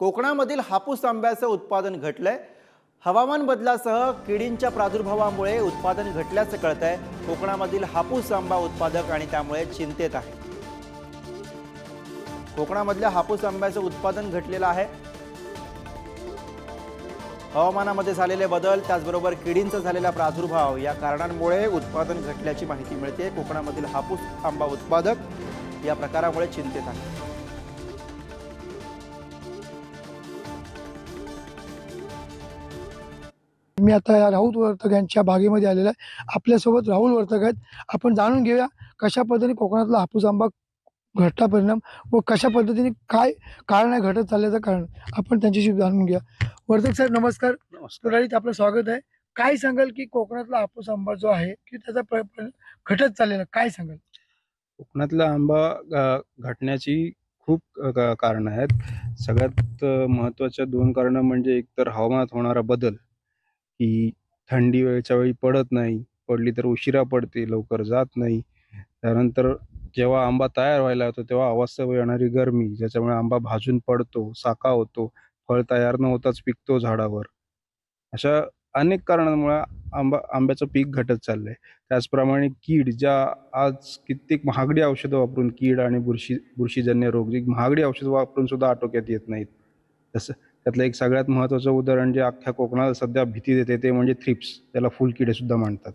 कोकणामधील हापूस आंब्याचं उत्पादन घटलंय. हवामान बदलासह किडींच्या प्रादुर्भावामुळे उत्पादन घटल्याचं कळतंय. कोकणामधील हापूस आंबा उत्पादक आणि त्यामुळे चिंतेत आहे. कोकणामधल्या हापूस आंब्याचं उत्पादन घटलेलं आहे. हवामानामध्ये झालेले बदल त्याचबरोबर किडींचा झालेला प्रादुर्भाव या कारणांमुळे उत्पादन घटल्याची माहिती मिळते कोकणामधील हापूस आंबा उत्पादक या प्रकारामुळे चिंतेत आहे. मी आता या राहुल वर्तक यांच्या बागेमध्ये आलेला आहे. आपल्यासोबत राहुल वर्तक आहेत. आपण जाणून घेऊया कशा पद्धतीने कोकणातला हापूस आंबा घटला परिणाम व कशा पद्धतीने काय कारण आहे घटत चालल्याचं कारण आपण त्यांच्याशी जाणून घ्या वर्तक साहेब नमस्कार. सुरळीत आपलं स्वागत आहे. काय सांगाल की कोकणातला हापूस आंबा जो आहे की त्याचा घटत चाललेला काय सांगाल? कोकणातला आंबा घटण्याची खूप कारणं आहेत. सगळ्यात महत्त्वाच्या दोन कारणं म्हणजे एक तर हवामानात होणारा बदल की थंडी वेळच्या वेळी पडत नाही पडली तर उशिरा पडते लवकर जात नाही. त्यानंतर जेव्हा आंबा तयार व्हायला येतो तेव्हा अवास्तव येणारी गरमी ज्याच्यामुळे आंबा भाजून पडतो साका होतो फळ तयार न होताच पिकतो झाडावर. अशा अनेक कारणांमुळे आंबा आंब्याचं पीक घटत चाललंय. त्याचप्रमाणे कीड ज्या आज कित्येक महागडी औषधं वापरून कीड आणि बुरशी बुरशीजन्य रोग जी महागडी औषधं वापरून सुद्धा आटोक्यात येत नाहीत. तसं त्यातलं एक सगळ्यात महत्त्वाचं उदाहरण जे अख्ख्या कोकणाला सध्या भीती देते ते म्हणजे थ्रिप्स त्याला फुलकिडे सुद्धा म्हणतात.